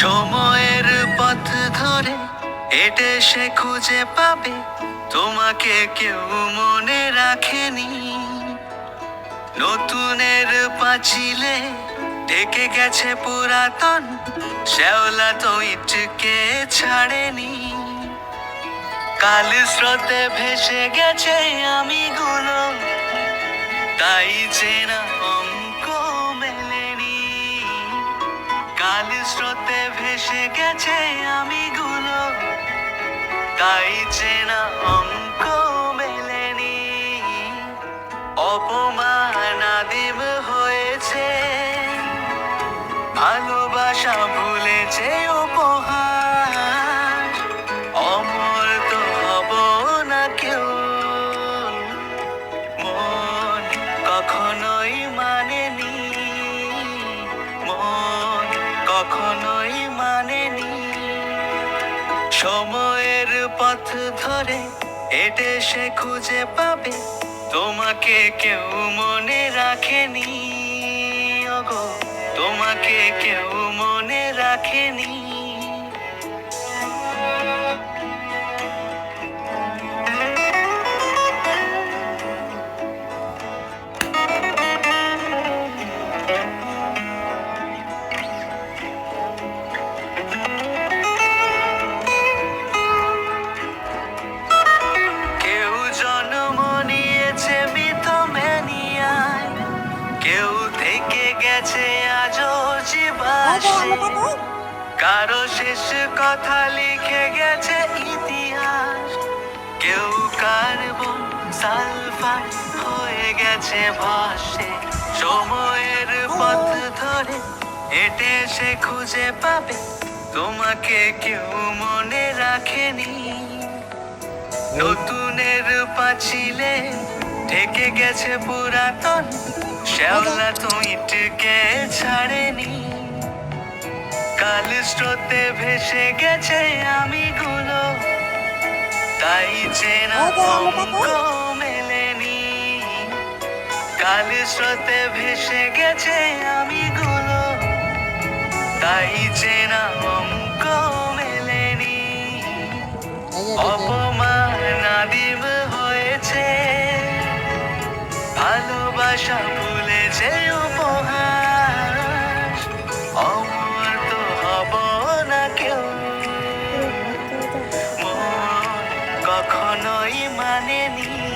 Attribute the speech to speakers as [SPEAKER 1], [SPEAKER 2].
[SPEAKER 1] সময়ের পথ ধরে হেঁটে সে খুঁজে পাবে। তোমাকে কেউ মনে রাখেনি। নতুনের পাঁচিলে ঢেকে গেছে পুরাতন, শ্যাওলা তো ইটকে ছাড়েনি। কাল স্রোতে ভেসে গেছে আমি গুলো তাই চেনা অঙ্ক মেলেনি। কাল স্রোতে ভেসে গেছে আমি গুলো তাই চেনা অঙ্ক মেলেনি। অপমান আদিম হয়েছে। ভালোবাসা ভুলেছে উপহার। অমর তো হব না কেউ। মন কখনোই মানেনি। মন মানেনি সময়ের পথ ধরে এটে সে খুঁজে পাবে। তোমাকে কেউ মনে রাখেনি তোমাকে কেউ মনে রাখেনি। থেকে গেছে আজও জীবাসে কারও শেষ কথা লিখে গেছে ইতিহাস। কেউ কার্বন সালফার হয়ে গেছে ভাসে। সময়ের পথ ধরে হেঁটে সে খুঁজে পাবে। তোমাকে কেউ মনে রাখেনি। নতুনের পাঁচিলে ঢেকে গেছে পুরাতন শ্যাওলা তো ইটকে ছাড়েনি। কাল স্রোতে ভেসে গেছে আমি গুলো তাই চেনা অঙ্ক মেলেনি। কাল স্রোতে ভেসে গেছে আমি গুলো তাই চেনা অঙ্ক মেলেনি। অপমান আদিম হয়েছে। ভালোবাসা আমার তো হব না কেউ। কখনোই মানেনি।